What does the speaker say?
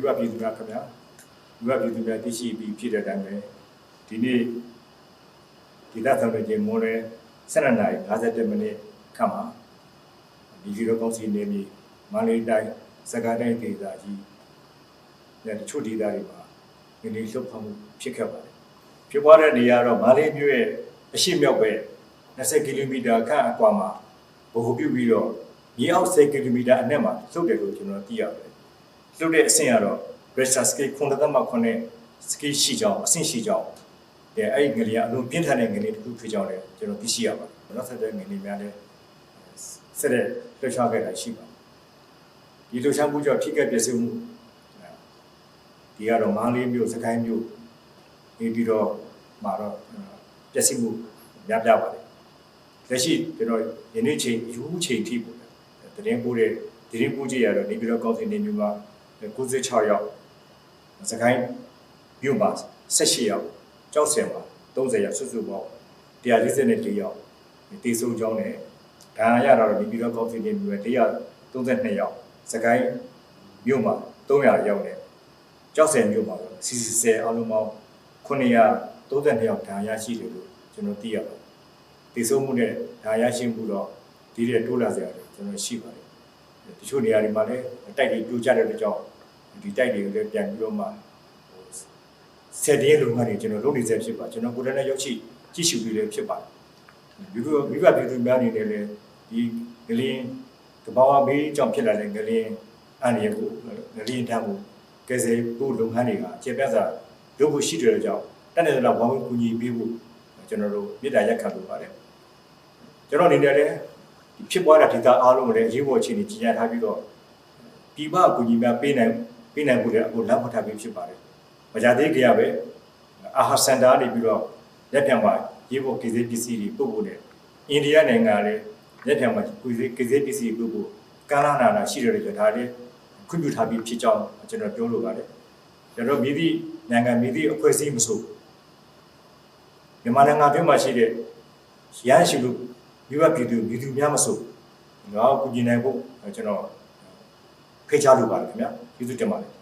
မိဘပြည်သူများခင်ဗျာမိဘပြည်သူများသိရှိပြီးဖြစ်တဲ့အတိုင်းပဲဒီနေ့ဒီသက်ဆောင်တဲ့ချိန်မိုးလဲ12နာရီ57မိနစ်ခန့်မှာဒီဗီဒီယိုကောင်းစီနေမီမန္တလေးတိုင်းစကိုင်းတိုင်းဒေသကြီးနဲ့တချို့ဒေသတွေမှာဒီနေ့လှုပ်ဖမ်းမှုဖြစ်ခဲ့ပါတယ်ဖြစ်ပွားတဲ့နေရာတော့မန္တလေးမြို့ရဲ့အရှိမြောက်ပဲ20ကီလိုမီတာခန့်အကွာမှာဗဟိုပြုပြီးတော့မြေအောက်10ကီလိုမီတာအနက်မှာလှုပ်တယ်လို့ကျွန်တော်သိရတယ် လှုပ်တဲ့အဆင့်ကတော့ Bristol scale 9သက်မှ9 scale ရှိကြောင်းအဆင့်ရှိကြောင်းအဲအဲ့ဒီငလျင်အလုံးပြင်းထန်တဲ့ငလျင်တစ်ခုဖြစ်ကြောင်းလည်းကျွန်တော်သိရှိရပါတယ်နောက်ဆက်တဲ့ငလျင်များလည်းဆက်တဲ့လှုပ်ရှားခဲ့တာရှိပါတယ်ဒီလှုပ်ရှားမှုကြောင့်ထိခိုက်ပျက်စီးမှုဒီကတော့မန္တလေးမြို့စကိုင်းမြို့နေပြီးတော့မှာတော့ပျက်စီးမှုများပြားပါတယ်လက်ရှိကျွန်တော်ယနေ့ချိန်ယူချိန်ထိပေါ့တရင်ပို့တဲ့တရင်ပို့ကြည့်ရတော့နေပြီးတော့ကောင်းစင်နေမြို့မှာ 96ရောက်စကိုင်းမြို့မှာ18ရောက်ကြောက်စင်မှာ30ရောက်စုစုပေါင်း144ရောက်တေဆုံးကြောင်းနဲ့ဒါရရတော့နေပြီးတော့ကောင်းစင်နေမြို့132ရောက်စကိုင်းမြို့မှာ300ရောက်နဲ့ကြောက်စင်မြို့မှာတော့စီစီဆယ်အလုံးပေါင်း932ရောက်ဒါရရှိတယ်လို့ကျွန်တော်သိရပါတယ်တေဆုံးမှုနဲ့ဒါရရှိမှုတော့ဒီတဲ့တိုးလာစရာတွေကျွန်တော်ရှိပါတယ်တချို့နေရာတွေမှာလည်းတိုက်တွေပြိုကျတဲ့အတွက်ကြောင့် ဒီတိုက်တွေကိုလည်းပြန်ပြီးတော့မှဆယ်တည်းလုံငန်းတွေကျွန်တော်လုပ်နေစေဖြစ်ပါကျွန်တော်ကိုယ်တိုင်လည်းရောက်ရှိကြည့်ရှုပြီးလည်းဖြစ်ပါတယ်ဒီလိုမိဘပြည်သူများအနေနဲ့လည်းဒီငလင်းတဘာဝဘေးကြောင့်ဖြစ်လာတဲ့ငလင်းအန္တရာယ်ကိုငလင်းတန်းကိုကယ်ဆယ်ဖို့လုပ်ငန်းတွေကကျေပြတ်စွာလုပ်ဖို့ရှိတဲ့ကြောင့်တက်တဲ့လောက်ဝမ်းဝင်ကူညီပေးဖို့ကျွန်တော်တို့မေတ္တာရက်ခံလိုပါတယ်ကျွန်တော်အနေနဲ့လည်းဖြစ်ပွားတဲ့ဒေသအားလုံးကိုလည်းအရေးပေါ်အခြေအနေကြီးညာထားပြီးတော့ပြည်ပအကူအညီများပေးနိုင် ပေးနိုင်ဖို့လည်းအခုလမ်းဖော်ထားပြီးဖြစ်ပါတယ်။မကြသေးကြရပဲအာဟာစင်တာနေပြီးတော့လက်ပြန်ပါရေးဖို့ကိစ္စပစ္စည်းတွေပို့ဖို့နဲ့အိန္ဒိယနိုင်ငံလည်းလက်ပြန်ပါကိစ္စကိစ္စပစ္စည်းပို့ဖို့ကမ်းလာနာနာရှိတယ်လို့ဒါလည်းခွင့်ပြုထားပြီးဖြစ်ကြောင်းကျွန်တော်ပြောလိုပါတယ်။ကျွန်တော်မြည်သည့်နိုင်ငံမြည်သည့်အဖွဲ့အစည်းမဆိုမြန်မာနိုင်ငံပြည်မှာရှိတဲ့ရန်ရှိလို့မိဘပြည်သူပြည်သူများမဆိုငါ့ကိုကူညီနိုင်ဖို့ကျွန်တော်ဖိတ်ကြားလိုပါတယ်ခင်ဗျာ ကျေးဇူးတင်ပါတယ်